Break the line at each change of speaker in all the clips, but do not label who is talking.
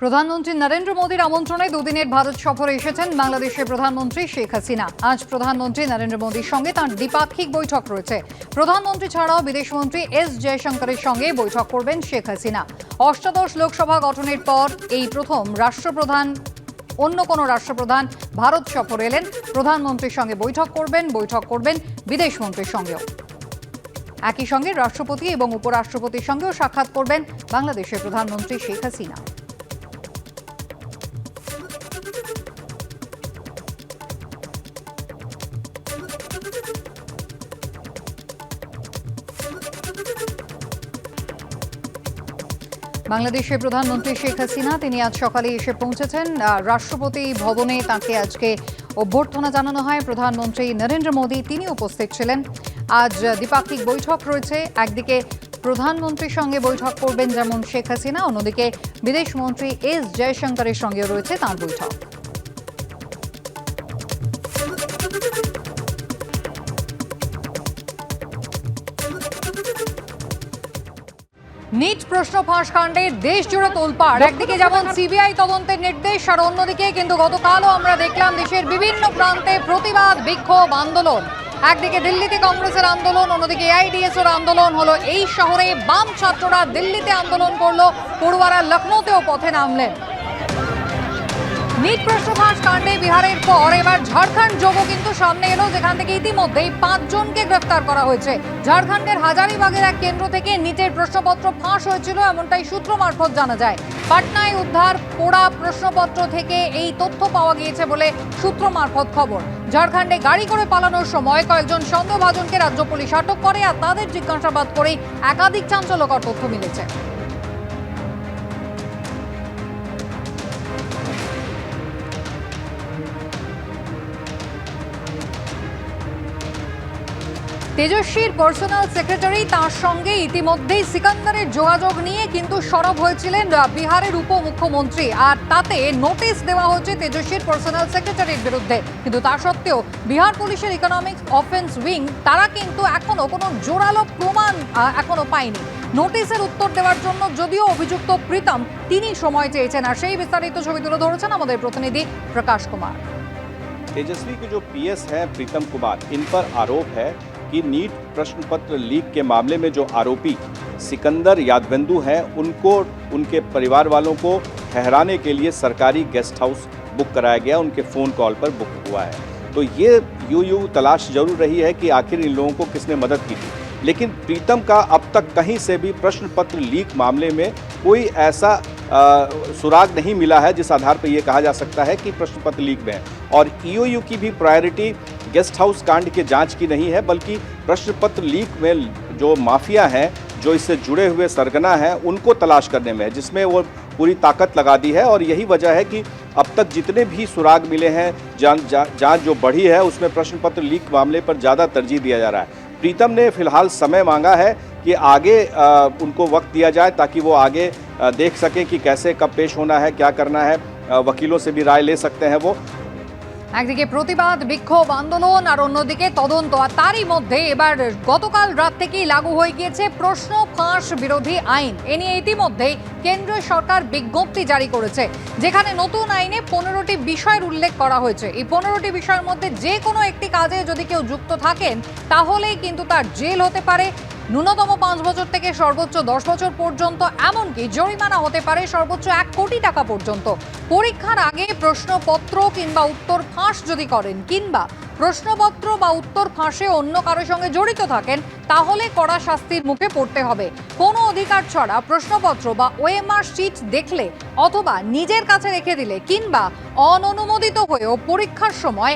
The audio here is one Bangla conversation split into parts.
প্রধানমন্ত্রী নরেন্দ্র মোদীর আমন্ত্রণে দুদিনের ভারত সফরে এসেছেন বাংলাদেশের প্রধানমন্ত্রী শেখ হাসিনা। আজ প্রধানমন্ত্রী নরেন্দ্র মোদীর সঙ্গে তাঁর দ্বিপাক্ষিক বৈঠক রয়েছে। প্রধানমন্ত্রী ছাড়াও বিদেশমন্ত্রী এস জয়শঙ্করের সঙ্গে বৈঠক করবেন শেখ হাসিনা। অষ্টাদশ লোকসভা গঠনের পর এই প্রথম রাষ্ট্রপ্রধান, অন্য কোনো রাষ্ট্রপ্রধান ভারত সফর এলেন। প্রধানমন্ত্রীর সঙ্গে বৈঠক করবেন বৈঠক করবেন বিদেশমন্ত্রীর সঙ্গেও। একই সঙ্গে রাষ্ট্রপতি এবং উপরাষ্ট্রপতির সঙ্গেও সাক্ষাৎ করবেন বাংলাদেশের প্রধানমন্ত্রী শেখ হাসিনা। বাংলাদেশের প্রধানমন্ত্রী শেখ হাসিনা, তিনি আজ সকালে এসে পৌঁছেছেন রাষ্ট্রপতি ভবনে তাকে আজকে অভ্যর্থনা জানানো হয়। প্রধানমন্ত্রী নরেন্দ্র মোদী, তিনি উপস্থিত ছিলেন। আজ দ্বিপাক্ষিক বৈঠক রয়েছে। একদিকে প্রধানমন্ত্রীর সঙ্গে বৈঠক করবেন যেমন শেখ হাসিনা, অন্যদিকে বিদেশমন্ত্রী এস জয়শঙ্করের সঙ্গেও রয়েছে তাঁর বৈঠক। নিট প্রশ্ন ফাঁস কাণ্ডে দেশ জুড়ে তোলপাড় একদিকে যেমন সিবিআই তদন্তের নির্দেশ আর অন্যদিকে কিন্তু গতকালও আমরা দেখলাম দেশের বিভিন্ন প্রান্তে প্রতিবাদ বিক্ষোভ আন্দোলন। একদিকে দিল্লিতে কংগ্রেসের আন্দোলন অন্যদিকে এআইডিএস এর আন্দোলন হলো এই শহরে বাম ছাত্ররা দিল্লিতে আন্দোলন করল পড়ুয়ারা লখনৌতেও পথে নামলেন। কাণ্ডে বিহারের পর এবার ঝাড়খণ্ড কিন্তু সামনে এলো, যেখান থেকে ইতিমধ্যেই পাঁচজনকে করা হয়েছে। ঝাড়খণ্ডের হাজারিবাগের এক কেন্দ্র থেকে প্রশ্নপত্র ফাঁস হয়েছিল, এমনটাই জানা যায়। পাটনায় উদ্ধার প্রশ্নপত্র থেকে এই তথ্য পাওয়া গিয়েছে বলে খবর। ঝাড়খণ্ডে গাড়ি করে পালানোর সময় কয়েকজন সন্দেহভাজনকে রাজ্য পুলিশ আটক করে, আর তাদের জিজ্ঞাসাবাদ করেই একাধিক চাঞ্চল্যকর তথ্য মিলেছে। তেজস্বীর পার্সোনাল সেক্রেটারি তার সঙ্গে ইতিমধ্যেই সিকান্দারের যোগাযোগ নিয়ে কিন্তু সরব হয়েছিলেন আহ, বিহারের উপমুখ্যমন্ত্রী আর তাতে নোটিশ দেওয়া হচ্ছে তেজস্বীর পার্সোনাল সেক্রেটারির বিরুদ্ধে কিন্তু তা সত্ত্বেও বিহার পুলিশের ইকোনমিক অফেন্স উইং তারা কিন্তু এখনো কোনো জোরালো প্রমাণ আহ, এখনো পায়নি নোটিশের উত্তর দেওয়ার জন্য যদিও অভিযুক্ত প্রীতম তিনি সময় চেয়েছেন আর সেই বিস্তারিত ছবি তুলে ধরেছেন আমাদের প্রতিনিধি প্রকাশ কুমার
तेजस्वी के जो पीएस हैं प्रीतम कुमार इन पर आरोप है कि नीट प्रश्न पत्र लीक के मामले में जो आरोपी सिकंदर यादवेंदु हैं उनको उनके परिवार वालों को ठहराने के लिए सरकारी गेस्ट हाउस बुक कराया गया उनके फ़ोन कॉल पर बुक हुआ है। तो ये यू यू तलाश ज़रूर रही है कि आखिर इन लोगों को किसने मदद की थी। लेकिन प्रीतम का अब तक कहीं से भी प्रश्न पत्र लीक मामले में कोई ऐसा अ, सुराग नहीं मिला है जिस आधार पर यह कहा जा सकता है कि प्रश्न पत्र लीक में और ईओयू की भी प्रायोरिटी गेस्ट हाउस कांड के जाँच की नहीं है बल्कि प्रश्न पत्र लीक में जो माफिया हैं जो इससे जुड़े हुए सरगना हैं उनको तलाश करने में है जिसमें वो पूरी ताकत लगा दी है और यही वजह है कि अब तक जितने भी सुराग मिले हैं जाँच जा, जाँच जो बढ़ी है उसमें प्रश्न पत्र लीक मामले पर ज़्यादा तरजीह दिया जा रहा है। प्रीतम ने फ़िलहाल समय मांगा है कि आगे अ, उनको वक्त दिया जाए ताकि वो आगे अ, देख सकें कि कैसे कब पेश होना है क्या करना है वकीलों से भी राय ले सकते हैं वो।
একদিকে প্রতিবাদ, বিক্ষোভ, আন্দোলন, আর অন্যদিকে তদন্ত। আর তারই মধ্যে এবার গতকাল রাত থেকেই লাগু হয়ে গিয়েছে প্রশ্ন, ফাঁস বিরোধী আইন। এ নিয়ে ইতিমধ্যেই কেন্দ্রীয় সরকার বিজ্ঞপ্তি জারি করেছে, যেখানে নতুন আইনে পনেরোটি বিষয়ের উল্লেখ করা হয়েছে। এই পনেরোটি বিষয়ের মধ্যে যে কোনো একটি কাজে যদি কেউ যুক্ত থাকেন, তাহলেই কিন্তু তার জেল হতে পারে ন্যূনতম পাঁচ বছর থেকে সর্বোচ্চ দশ বছর পর্যন্ত, এমনকি জরিমানা হতে পারে সর্বোচ্চ এক কোটি টাকা পর্যন্ত। পরীক্ষার আগে প্রশ্নপত্র কিংবা উত্তর ফাঁস যদি করেন, কিংবা প্রশ্নপত্র বা উত্তর ফাঁসে অন্য কারোর সঙ্গে জড়িত থাকেন, তাহলে কড়া শাস্তির মুখে পড়তে হবে। কোনো অধিকার ছাড়া প্রশ্নপত্র বা ওএমআর শিট দেখলে অথবা নিজের কাছে রেখে দিলে, কিংবা অননুমোদিত হয়েও পরীক্ষার সময়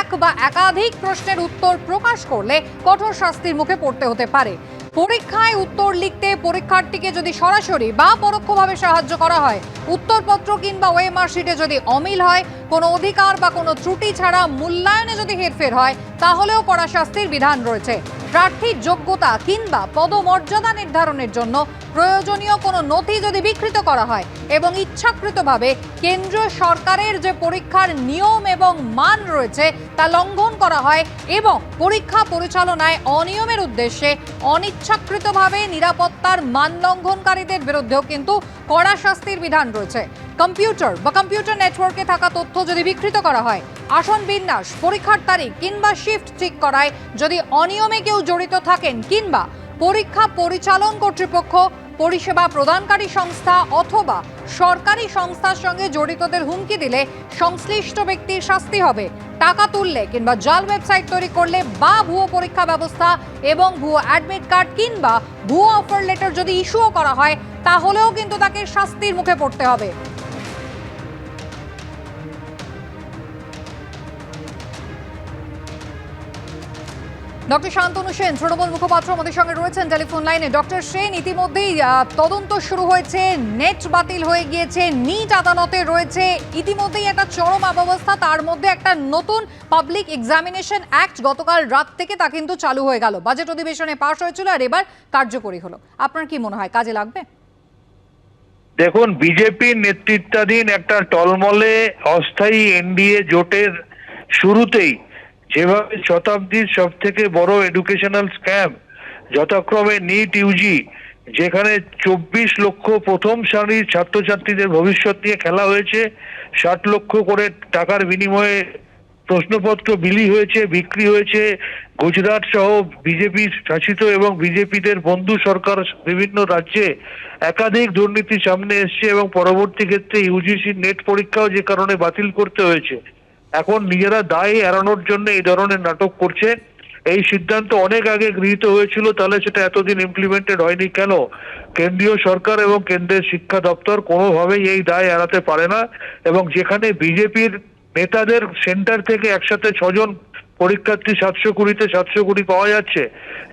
এক বা একাধিক প্রশ্নের উত্তর প্রকাশ করলে কঠোর শাস্তির মুখে পড়তে হতে পারে। পরীক্ষায় উত্তর লিখতে পরীক্ষার্থীকে যদি সরাসরি বা পরোক্ষভাবে সাহায্য করা হয়, উত্তরপত্র কিংবা ওয়ে শিটে যদি অমিল হয়, কোনো অধিকার বা কোনো ত্রুটি ছাড়া মূল্যায়নে যদি হেরফের হয়, তাহলেও কড়া শাস্তির বিধান রয়েছে। প্রার্থীর যোগ্যতা কিংবা পদমর্যাদা নির্ধারণের জন্য প্রয়োজনীয় কোনো নথি যদি বিকৃত করা হয় এবং ইচ্ছাকৃতভাবে কেন্দ্রীয় সরকারের যে পরীক্ষার নিয়ম এবং মান রয়েছে তা লঙ্ঘন করা হয় এবং পরীক্ষা পরিচালনায় অনিয়মের উদ্দেশ্যে অনিচ্ছাকৃতভাবে নিরাপত্তার মান লঙ্ঘনকারীদের বিরুদ্ধেও কিন্তু কড়া শাস্তির বিধান রয়েছে। কম্পিউটার বা কম্পিউটার নেটওয়ার্কে থাকা তথ্য যদি বিকৃত করা হয় আসন বিন্যাস, পরীক্ষার তারিখ কিংবা শিফট ঠিক করায় যদি অনিয়মে কেউ জড়িত থাকেন কিংবা পরীক্ষা পরিচালন কর্তৃপক্ষ, পরিষেবা প্রদানকারী সংস্থা অথবা সরকারি সংস্থার সঙ্গে জড়িতদের হুমকি দিলে সংশ্লিষ্ট ব্যক্তির শাস্তি হবে। টাকা তুললে কিংবা জাল ওয়েবসাইট তৈরি করলে বা ভুয়ো পরীক্ষা ব্যবস্থা এবং ভুয়ো অ্যাডমিট কার্ড কিংবা ভুয়ো অফার লেটার যদি ইস্যুও করা হয়, তাহলেও কিন্তু তাকে শাস্তির মুখে পড়তে হবে। ডক্টর শান্তনু সেন, তৃণমূল মুখপাত্র আমাদের সঙ্গে রয়েছেন টেলিফোন লাইনে। ডক্টর সেন, ইতিমধ্যেই তদন্ত শুরু হয়েছে, নেট বাতিল হয়ে গিয়েছে, নিট আদালতে রয়েছে। ইতিমধ্যেই একটা চরম অব্যবস্থা তার মধ্যে একটা নতুন পাবলিক এক্সামিনেশন অ্যাক্ট গতকাল রাত থেকে তা কিন্তু চালু হয়ে গেল। বাজেট অধিবেশনে পাশ হয়েছিল আর এবার কার্যকরী হলো। আপনার কি মনে হয়, কাজে লাগবে?
দেখুন, বিজেপির নেতৃত্বাধীন একটা টলমলে অস্থায়ী এনডিএ জোটের শুরুতেই যেভাবে শতাব্দীর সব থেকে বড় এডুকেশনাল স্ক্যাম যথাক্রমে নিট ইউজি যেখানে চব্বিশ লক্ষ প্রথম সারির ছাত্রছাত্রীদের ভবিষ্যৎ নিয়ে খেলা হয়েছে, ষাট লক্ষ করে টাকার বিনিময়ে প্রশ্নপত্র বিলি হয়েছে, বিক্রি হয়েছে, গুজরাট সহ বিজেপি শাসিত এবং বিজেপিদের বন্ধু সরকার বিভিন্ন রাজ্যে একাধিক দুর্নীতি সামনে এসছে এবং পরবর্তী ক্ষেত্রে ইউজিসি নেট পরীক্ষাও যে কারণে বাতিল করতে হয়েছে। এখন নিজেরা দায় এড়ানোর জন্য এই ধরনের নাটক করছে। এই সিদ্ধান্ত অনেক আগে গৃহীত হয়েছিল, তাহলে সেটা এতদিন ইমপ্লিমেন্টেড হয়নি কেন? কেন্দ্রীয় সরকার এবং কেন্দ্রের শিক্ষা দপ্তর কোনোভাবেই এই দায় এড়াতে পারে না এবং যেখানে বিজেপির নেতাদের সেন্টার থেকে একসাথে ছজন পরীক্ষার্থী সাতশো কুড়িতে সাতশো কুড়ি পাওয়া যাচ্ছে।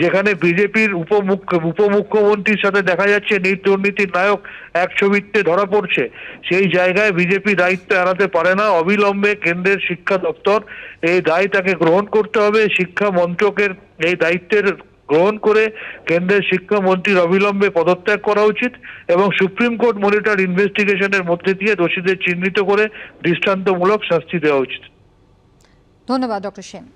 যেখানে বিজেপির উপমুখ্য উপমুখ্যমন্ত্রীর সাথে দেখা যাচ্ছে দুর্নীতির নায়ক এক ছবিতে ধরা পড়ছে। সেই জায়গায় বিজেপি দায়িত্ব এড়াতে পারে না। অবিলম্বে কেন্দ্রের শিক্ষা দপ্তর এই দায় তাকে গ্রহণ করতে হবে। শিক্ষা মন্ত্রকের এই দায়িত্বের গ্রহণ করে কেন্দ্রের শিক্ষামন্ত্রীর অবিলম্বে পদত্যাগ করা উচিত এবং সুপ্রিম কোর্ট মনিটর ইনভেস্টিগেশনের মধ্যে দিয়ে দোষীদের চিহ্নিত করে দৃষ্টান্তমূলক শাস্তি দেওয়া উচিত।
ধন্যবাদ, ডক্টর সেন।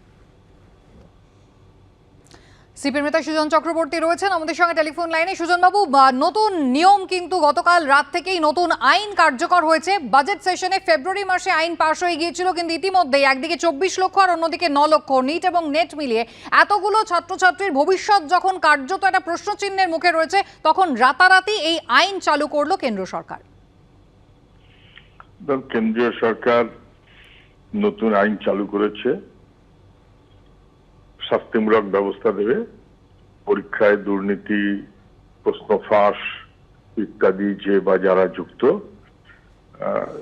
সিপির নেতা সুজন চক্রবর্তী রয়েছেন আমাদের সঙ্গে টেলিফোন লাইনে। সুজনবাবু নতুন নিয়ম কিন্তু গতকাল রাত থেকেই নতুন আইন কার্যকর হয়েছে। বাজেট সেশনে ফেব্রুয়ারি মাসে আইন পাশ হয়ে গিয়েছিল, কিন্তু ইতিমধ্যেই একদিকে চব্বিশ লক্ষ আর অন্যদিকে ন লক্ষ নিট এবং নেট মিলিয়ে এতগুলো ছাত্রছাত্রীর ভবিষ্যৎ যখন কার্যত একটা প্রশ্নচিহ্নের মুখে রয়েছে, তখন রাতারাতি এই আইন চালু করল কেন্দ্র সরকার।
কেন্দ্রীয় সরকার নতুন আইন চালু করেছে, শাস্তিমূলক ব্যবস্থা দেবে, পরীক্ষায় দুর্নীতি, প্রশ্ন ফাঁস ইত্যাদি যে বা যারা যুক্ত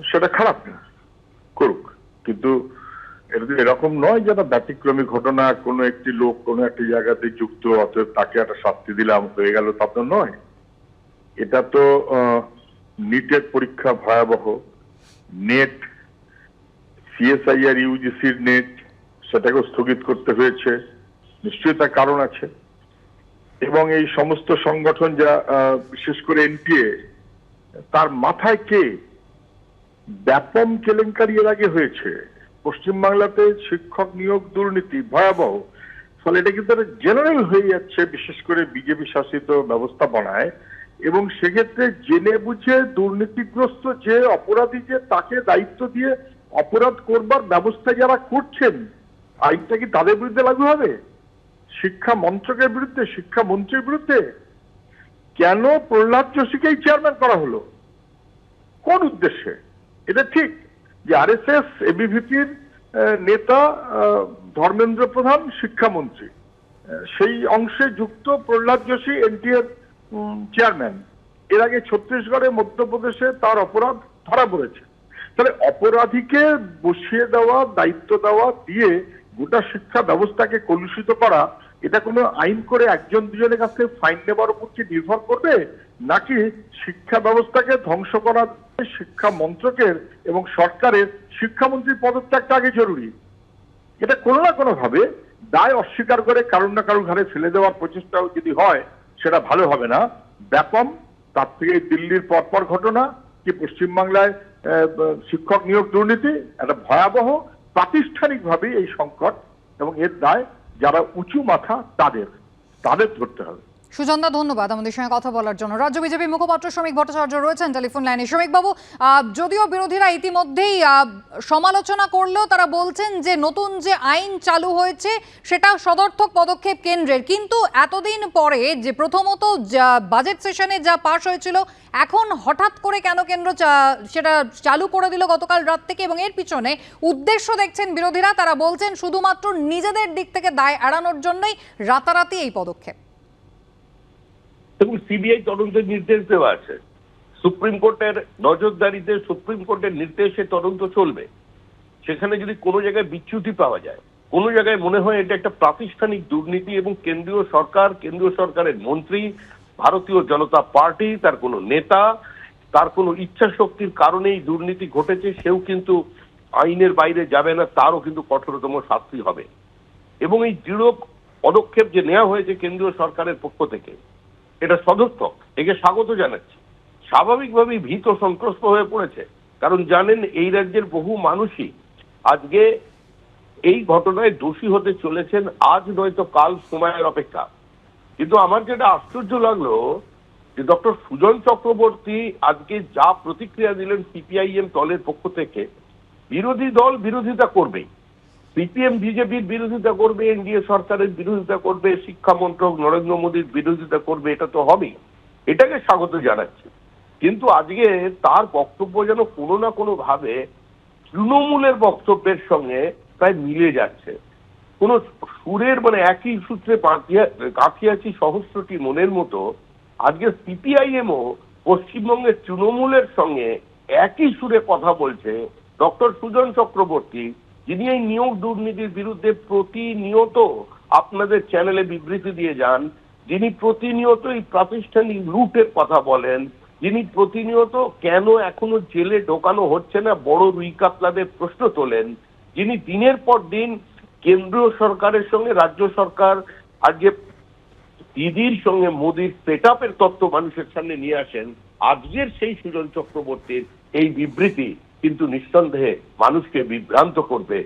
সেটা খারাপ না, করুক। কিন্তু এরকম নয় যেটা ব্যতিক্রমী ঘটনা, কোনো একটি লোক কোনো একটি জায়গাতে যুক্ত, অতএব তাকে একটা শাস্তি দিলাম হয়ে গেল, তা তো নয়। এটা তো নিটের পরীক্ষা ভয়াবহ নেট সিএসআই আর ইউজিসির নেট সেটাকেও স্থগিত করতে হয়েছে। নিশ্চয়ই তার কারণ আছে। এবং এই সমস্ত সংগঠন যা বিশেষ করে এনটিএ তার মাথায় কে? ব্যাপম কেলেঙ্কারি এর আগে হয়েছে। পশ্চিমবাংলাতে শিক্ষক নিয়োগ দুর্নীতি ভয়াবহ। ফলে এটা কিন্তু জেনারেল হয়ে যাচ্ছে, বিশেষ করে বিজেপি শাসিত ব্যবস্থাপনায়। এবং সেক্ষেত্রে জেনে বুঝে দুর্নীতিগ্রস্ত যে অপরাধী যে তাকে দায়িত্ব দিয়ে অপরাধ করবার ব্যবস্থা যারা করছেন, আইনটা কি তাদের বিরুদ্ধে লাগু হবে? শিক্ষা মন্ত্রকের বিরুদ্ধে, শিক্ষা মন্ত্রীর বিরুদ্ধে? কেন প্রহ্লাদ যোশীকেই চেয়ারম্যান করা হলো? কোন উদ্দেশ্যে? এটা ঠিক যে আরএসএস, এবিভিপির নেতা ধর্মেন্দ্র প্রধান, শিক্ষামন্ত্রী। সেই অংশে যুক্ত প্রহ্লাদ যোশী, এনটিএর চেয়ারম্যান এর আগে ছত্তিশগড়ে মধ্যপ্রদেশে তার অপরাধ ধরা পড়েছে। তাহলে অপরাধীকে বসিয়ে দেওয়া, দায়িত্ব দেওয়া দিয়ে গোটা শিক্ষা ব্যবস্থাকে কলুষিত করা, এটা কোনো আইন করে একজন দুজনের কাছ থেকে ফাইন নেবার উপর কি নির্ভর করবে? নাকি শিক্ষা ব্যবস্থাকে ধ্বংস করার শিক্ষা মন্ত্রকের এবং সরকারের শিক্ষামন্ত্রীর পদত্যাগটা আগে জরুরি। এটা কোনো না কোনো ভাবে দায় অস্বীকার করে কারুর না কারুর ঘাড়ে ফেলে দেওয়ার প্রচেষ্টাও যদি হয়, সেটা ভালো হবে না। ব্যাপম, তার থেকে দিল্লির পরপর ঘটনা, কি পশ্চিমবাংলায় শিক্ষক নিয়োগ দুর্নীতি একটা ভয়াবহ প্রাতিষ্ঠানিকভাবে এই সংকট এবং এর দায় যারা উঁচু মাথা তাদের তাদের ধরতে হবে।
সুজনদা ধন্যবাদ আমাদের সঙ্গে কথা বলার জন্য। রাজ্য বিজেপি মুখপাত্র শ্রমিক ভট্টাচার্য রয়েছেন, টেলিফোন লাইনে। শ্রমিক বাবু যদিও বিরোধীরা ইতিমধ্যেই সমালোচনা করলেও তারা বলছেন যে নতুন যে আইন চালু হয়েছে, সেটা সদর্থক পদক্ষেপ কেন্দ্রের। কিন্তু এতদিন পরে যে প্রথমত বাজেট সেশনে যা পাশ হয়েছিল, এখন হঠাৎ করে কেন কেন্দ্র সেটা চালু করে দিল গতকাল রাত থেকে এবং এর পিছনে উদ্দেশ্য দেখছেন বিরোধীরা। তারা বলছেন, শুধুমাত্র নিজেদের দিক থেকে দায় এড়ানোর জন্যই রাতারাতি এই পদক্ষেপ।
দেখুন সিবিআই তদন্তের নির্দেশ দেওয়া আছে। সুপ্রিম কোর্টের নজরদারিতে সুপ্রিম কোর্টের নির্দেশে তদন্ত চলবে। সেখানে যদি কোনো জায়গায় বিচ্যুতি পাওয়া যায়, কোনো জায়গায় মনে হয় এটা একটা প্রাতিষ্ঠানিক দুর্নীতি এবং কেন্দ্রীয় সরকার, কেন্দ্রীয় সরকারের মন্ত্রী, ভারতীয় জনতা পার্টি, তার কোনো নেতা, তার কোনো ইচ্ছা শক্তির কারণেই দুর্নীতি ঘটেছে, সেও কিন্তু আইনের বাইরে যাবে না, তারও কিন্তু কঠোরতম শাস্তি হবে। এবং এই দৃঢ় পদক্ষেপ যে নেওয়া হয়েছে কেন্দ্রীয় সরকারের পক্ষ থেকে এটা সদর্থক, একে স্বাগত জানাচ্ছি। স্বাভাবিকভাবেই ভীত সন্ত্রস্ত হয়ে পড়েছে, কারণ জানেন এই রাজ্যের বহু মানুষই আজকে এই ঘটনায় দোষী হতে চলেছেন, আজ নয়তো কাল সময়ের অপেক্ষা। কিন্তু আমার যেটা আশ্চর্য লাগল, যে ডক্টর সুজন চক্রবর্তী আজকে যা প্রতিক্রিয়া দিলেন সিপিআইএম দলের পক্ষ থেকে, বিরোধী দল বিরোধিতা করবেই। সিপিএম বিজেপির বিরোধিতা করবে, এনডিএ সরকারের বিরোধিতা করবে শিক্ষা মন্ত্রক নরেন্দ্র মোদীর বিরোধিতা করবে, এটা তো হবেই। এটাকে স্বাগত জানাচ্ছি। কিন্তু আজকে তার বক্তব্য যেন কোনো না কোনো ভাবে তৃণমূলের বক্তব্যের সঙ্গে প্রায় মিলে যাচ্ছে। কোন সুরের মানে একই সূত্রে কাঠিয়াছি সহস্রটি মনের মতো, আজকে সিপিআইএমও পশ্চিমবঙ্গের তৃণমূলের সঙ্গে একই সুরে কথা বলছে ডক্টর সুজন চক্রবর্তী যিনি এই নিয়োগ দুর্নীতির বিরুদ্ধে প্রতিনিয়ত আপনাদের চ্যানেলে বিবৃতি দিয়ে যান, যিনি প্রতিনিয়ত এই প্রাতিষ্ঠানিক লুটের কথা বলেন, যিনি প্রতিনিয়ত কেন এখনও জেলে ঢোকানো হচ্ছে না, বড় রুই কাতলাদের প্রশ্ন তোলেন, যিনি দিনের পর দিন কেন্দ্রীয় সরকারের সঙ্গে, রাজ্য সরকার আজকে দিদির সঙ্গে মোদির সেট আপের তত্ত্ব মানুষের সামনে নিয়ে আসেন, আজকের সেই সুজন চক্রবর্তীর এই বিবৃতি। কিন্তু নিঃসন্দেহে মানুষকে বিভ্রান্ত করবে।